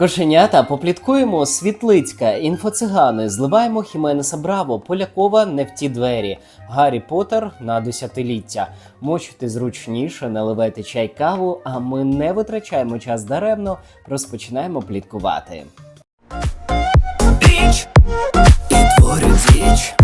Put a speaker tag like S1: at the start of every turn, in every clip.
S1: Кошенята попліткуємо Світлицька, інфоцигани, зливаємо Хіменеса Браво, Полякова не в ті двері, Гаррі Поттер на десятиліття. Мочите зручніше, наливайте чай каву, а ми не витрачаємо час даремно, розпочинаємо пліткувати.
S2: Біч і творю діч.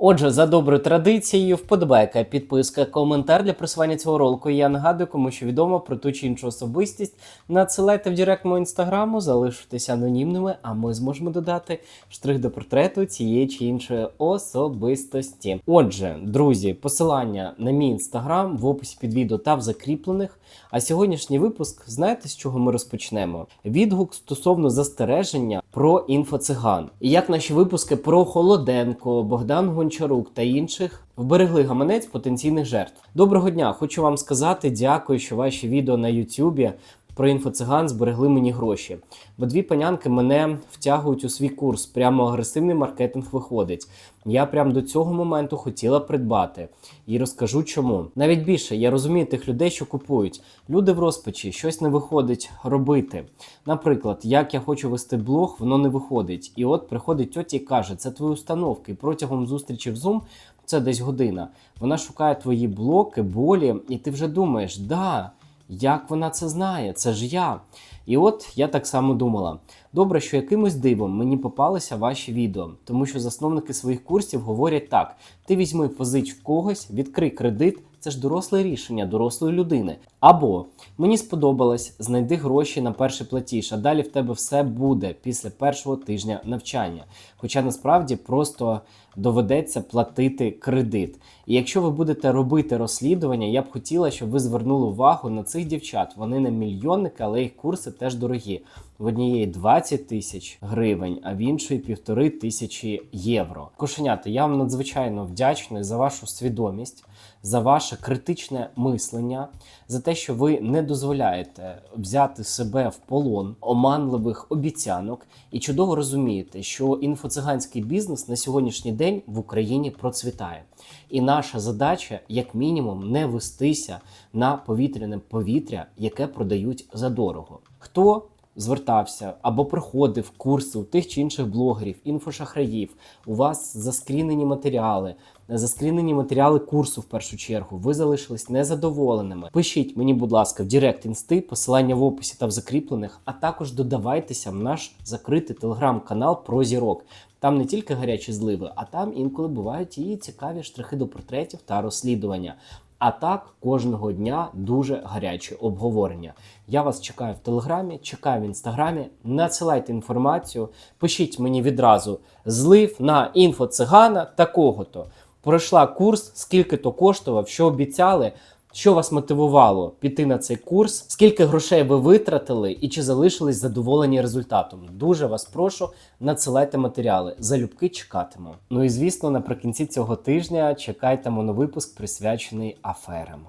S1: Отже, за доброю традицією, вподобайка, підписка, коментар для просування цього ролику. Я нагадую, кому що відомо про ту чи іншу особистість. Надсилайте в директ мого інстаграму, залишитеся анонімними, а ми зможемо додати штрих до портрету цієї чи іншої особистості. Отже, друзі, посилання на мій інстаграм в описі під відео та в закріплених. А сьогоднішній випуск, знаєте, з чого ми розпочнемо? Відгук стосовно застереження про інфоциган. І як наші випуски про Холоденко, Богдан Гончарук та інших вберегли гаманець потенційних жертв. Доброго дня! Хочу вам сказати дякую, що ваші відео на Ютубі про інфоциган зберегли мені гроші. Бо дві панянки мене втягують у свій курс. Прямо агресивний маркетинг виходить. Я прям до цього моменту хотіла придбати і розкажу чому. Навіть більше я розумію тих людей, що купують. Люди в розпачі, щось не виходить робити. Наприклад, як я хочу вести блог, воно не виходить. І от приходить тьотя і каже: це твої установки. Протягом зустрічі в Zoom це десь година. Вона шукає твої блоки, болі, і ти вже думаєш, да, як вона це знає? Це ж я. І от я так само думала. Добре, що якимось дивом мені попалися ваші відео, тому що засновники своїх курсів говорять так: ти візьми позич в когось, відкрий кредит. Це ж доросле рішення дорослої людини. Або мені сподобалось, знайди гроші на перший платіж, а далі в тебе все буде після першого тижня навчання. Хоча насправді просто доведеться платити кредит. І якщо ви будете робити розслідування, я б хотіла, щоб ви звернули увагу на цих дівчат. Вони не мільйонники, але їх курси теж дорогі. В однієї 20 тисяч гривень, а в іншої півтори тисячі євро. Кошенята, я вам надзвичайно вдячний за вашу свідомість, за ваше критичне мислення, за те, що ви не дозволяєте взяти себе в полон оманливих обіцянок, і чудово розумієте, що інфоциганський бізнес на сьогоднішній день в Україні процвітає. І наша задача, як мінімум, не вестися на повітряне повітря, яке продають задорого. Хто звертався або приходив курси у тих чи інших блогерів, інфошахраїв, у вас заскрінені матеріали, заскрінені матеріали курсу в першу чергу. Ви залишились незадоволеними. Пишіть мені, будь ласка, в Директ інсти, посилання в описі та в закріплених, а також додавайтеся в наш закритий телеграм-канал про зірок. Там не тільки гарячі зливи, а там інколи бувають і цікаві штрихи до портретів та розслідування. А так кожного дня дуже гарячі обговорення. Я вас чекаю в телеграмі, чекаю в інстаграмі. Надсилайте інформацію, пишіть мені відразу злив на інфо цигана такого-то. Пройшла курс, скільки то коштував, що обіцяли. Що вас мотивувало піти на цей курс? Скільки грошей ви витратили і чи залишились задоволені результатом? Дуже вас прошу, надсилайте матеріали. Залюбки чекатиму. Ну і звісно, наприкінці цього тижня чекайте моновипуск, присвячений аферам.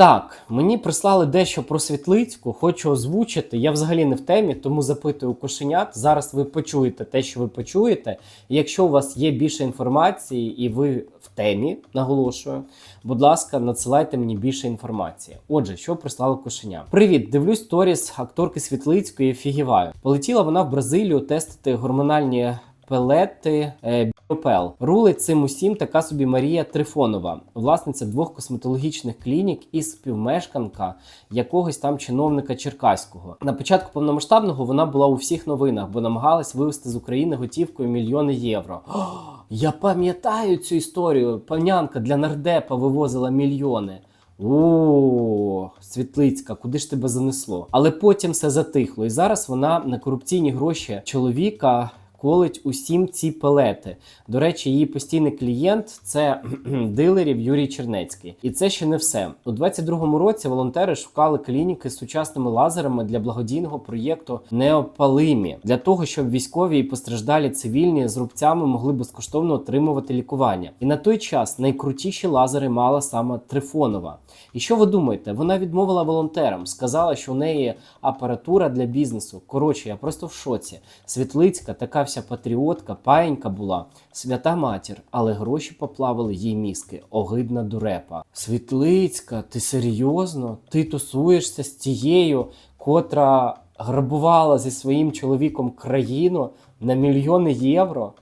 S1: Так, мені прислали дещо про світлицьку, хочу озвучити. Я взагалі не в темі, тому запитую кошенят. Зараз ви почуєте те, що ви почуєте. Якщо у вас є більше інформації і ви в темі, наголошую, будь ласка, надсилайте мені більше інформації. Отже, що прислали кошеня? Привіт, дивлюсь сторіс акторки Світлицької фігіваю. Полетіла вона в Бразилію тестити гормональні пелети. Е, Опел рулить цим усім така собі Марія Трифонова, власниця двох косметологічних клінік і співмешканка якогось там чиновника Черкаського. На початку повномасштабного вона була у всіх новинах, бо намагалась вивезти з України готівкою мільйони євро. О, я пам'ятаю цю історію. Панянка для нардепа вивозила мільйони. О, Світлицька, куди ж тебе занесло? Але потім все затихло, і зараз вона на корупційні гроші чоловіка колить усім ці пелети. До речі, її постійний клієнт це дилерів Юрій Чернецький. І це ще не все. У 22-му році волонтери шукали клініки з сучасними лазерами для благодійного проєкту Неопалимі для того, щоб військові і постраждалі цивільні з рубцями могли безкоштовно отримувати лікування. І на той час найкрутіші лазери мала саме Трифонова. І що ви думаєте? Вона відмовила волонтерам, сказала, що у неї апаратура для бізнесу. Коротше, я просто в шоці. Світлицька така вважався патріотка, паєнька була, свята матір, але гроші поплавили їй мізки. Огидна дурепа. Світлицька, ти серйозно? Ти тусуєшся з тією, котра грабувала зі своїм чоловіком країну на мільйони євро?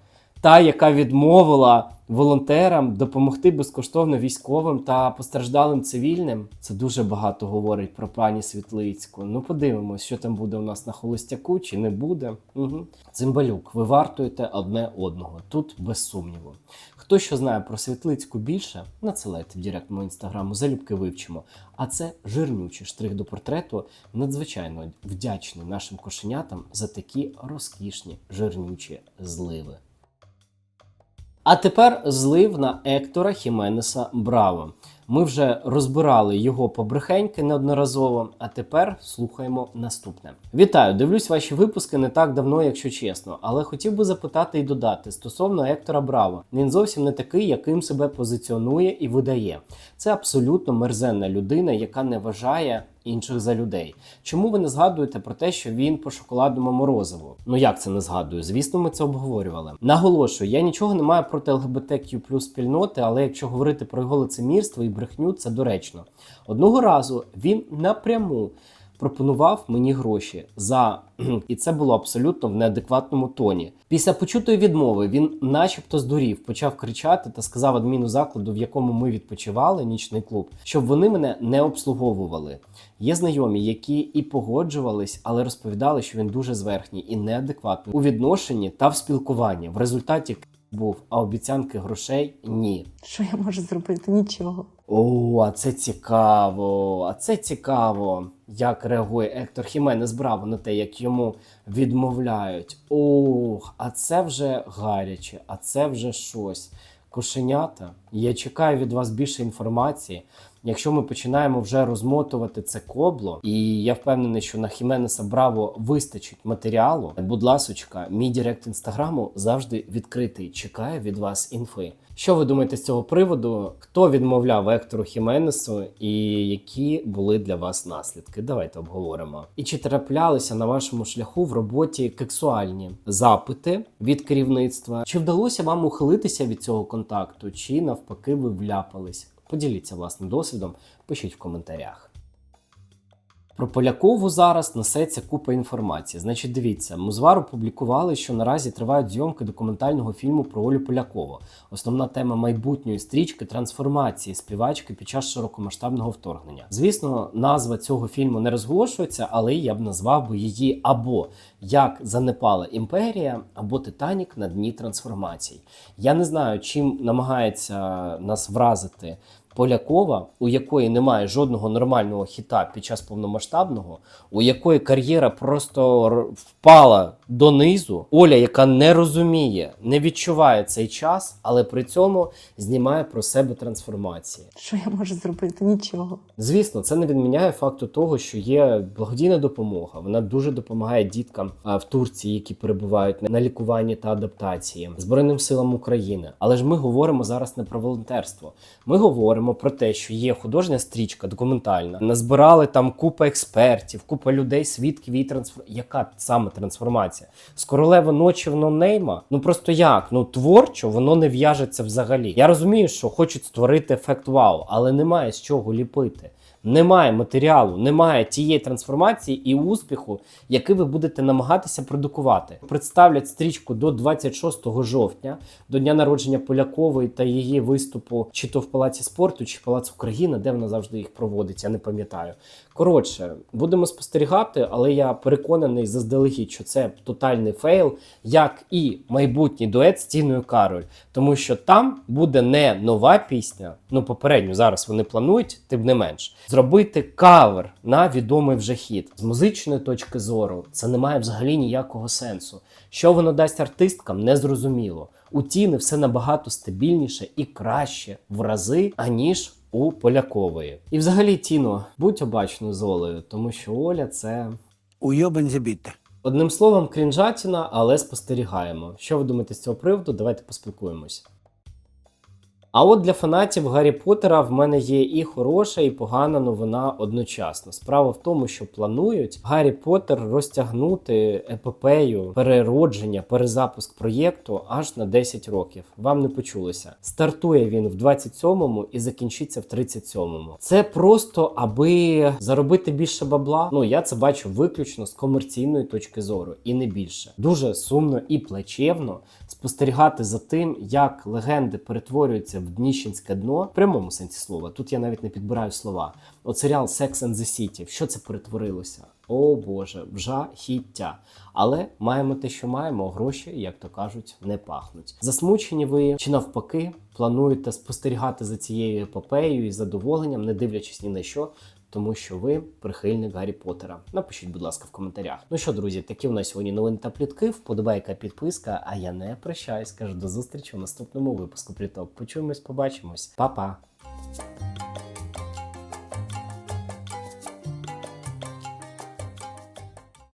S1: Та, яка відмовила волонтерам допомогти безкоштовно військовим та постраждалим цивільним, це дуже багато говорить про пані Світлицьку. Ну, подивимось, що там буде у нас на холостяку, чи не буде. Угу. Цимбалюк, ви вартуєте одне одного. Тут без сумніву. Хто що знає про Світлицьку більше, надсилайте в директ мого інстаграму, залюбки вивчимо. А це жирнючий штрих до портрету. Надзвичайно вдячний нашим кошенятам за такі розкішні жирнючі зливи. А тепер злив на Ектора Хіменеса Браво. Ми вже розбирали його побрехеньки неодноразово, а тепер слухаємо наступне. Вітаю! Дивлюсь ваші випуски не так давно, якщо чесно, але хотів би запитати і додати стосовно Ектора Браво. Він зовсім не такий, яким себе позиціонує і видає. Це абсолютно мерзенна людина, яка не вважає інших за людей. Чому ви не згадуєте про те, що він по шоколадному морозиву? Ну як це не згадую? Звісно, ми це обговорювали. Наголошую, я нічого не маю проти ЛГБТQ спільноти, але якщо говорити про його лицемірство і брехню, це доречно. Одного разу він напряму пропонував мені гроші за і це було абсолютно в неадекватному тоні. Після почутої відмови він, начебто, здурів, почав кричати та сказав адміну закладу, в якому ми відпочивали, нічний клуб, щоб вони мене не обслуговували. Є знайомі, які і погоджувались, але розповідали, що він дуже зверхній і неадекватний у відношенні та в спілкуванні. В результаті був, а обіцянки грошей ні.
S3: Що я можу зробити? Нічого.
S1: О, а це цікаво. А це цікаво, як реагує Ектор Хіменес Браво на те, як йому відмовляють. Ох, а це вже гаряче, а це вже щось. Кошенята. Я чекаю від вас більше інформації. Якщо ми починаємо вже розмотувати це кобло, і я впевнений, що на Хіменеса Браво вистачить матеріалу. Будь ласочка, мій директ інстаграму завжди відкритий. Чекаю від вас інфи. Що ви думаєте з цього приводу? Хто відмовляв Ектору Хіменесу і які були для вас наслідки? Давайте обговоримо. І чи траплялися на вашому шляху в роботі кексуальні запити від керівництва? Чи вдалося вам ухилитися від цього контакту, чи навпаки ви вляпались? Поділіться власним досвідом, пишіть в коментарях. Про Полякову зараз несеться купа інформації. Значить, дивіться, Музвар опублікували, що наразі тривають зйомки документального фільму про Олю Полякову. Основна тема майбутньої стрічки трансформації співачки під час широкомасштабного вторгнення. Звісно, назва цього фільму не розголошується, але я б назвав би її або як занепала імперія, або Титанік на дні трансформацій. Я не знаю, чим намагається нас вразити. Полякова, у якої немає жодного нормального хіта під час повномасштабного, у якої кар'єра просто впала донизу. Оля, яка не розуміє, не відчуває цей час, але при цьому знімає про себе трансформації.
S3: Що я можу зробити? Нічого.
S1: Звісно, це не відміняє факту того, що є благодійна допомога. Вона дуже допомагає діткам в Турції, які перебувають на лікуванні та адаптації Збройним силам України. Але ж ми говоримо зараз не про волонтерство. Ми говоримо про те, що є художня стрічка документальна. Назбирали там купа експертів, купа людей, свідків і трансфор... Яка саме трансформація? З королеви ночі воно нонейма? Ну просто як? Ну творчо воно не в'яжеться взагалі. Я розумію, що хочуть створити ефект вау, але немає з чого ліпити. Немає матеріалу, немає тієї трансформації і успіху, який ви будете намагатися продукувати. Представлять стрічку до 26 жовтня, до дня народження Полякової та її виступу, чи то в Палаці спорту, чи Палац Україна, де вона завжди їх проводить, я не пам'ятаю. Коротше, будемо спостерігати, але я переконаний заздалегідь, що це тотальний фейл, як і майбутній дует з Тіною Кароль. Тому що там буде не нова пісня, ну попередню зараз вони планують, тим не менш, зробити кавер на відомий вже хіт. З музичної точки зору це не має взагалі ніякого сенсу. Що воно дасть артисткам, не зрозуміло. У Тіни все набагато стабільніше і краще в рази, аніж у Полякової. І взагалі, Тіно, будь обачною з Олею, тому що Оля це.
S4: Уйобан забіте.
S1: Одним словом, крінжатіна, але спостерігаємо. Що ви думаєте з цього приводу? Давайте поспілкуємось. А от для фанатів Гаррі Поттера в мене є і хороша, і погана новина одночасно. Справа в тому, що планують Гаррі Поттер розтягнути епопею переродження, перезапуск проєкту аж на 10 років. Вам не почулося. Стартує він в 27-му і закінчиться в 37-му. Це просто аби заробити більше бабла. Ну я це бачу виключно з комерційної точки зору, і не більше. Дуже сумно і плачевно спостерігати за тим, як легенди перетворюються дніщенське дно в прямому сенсі слова. Тут я навіть не підбираю слова. От серіал Sex and the City. В що це перетворилося? О Боже, в жахіття. Але маємо те, що маємо. Гроші, як то кажуть, не пахнуть. Засмучені ви чи навпаки плануєте спостерігати за цією епопеєю і задоволенням, не дивлячись ні на що. Тому що ви прихильник Гаррі Поттера. Напишіть, будь ласка, в коментарях. Ну що, друзі, такі у нас сьогодні новини та плітки. Вподобайка, підписка. А я не прощаюсь. Кажу до зустрічі у наступному випуску. Приток. Почуємось, побачимось. Па-па!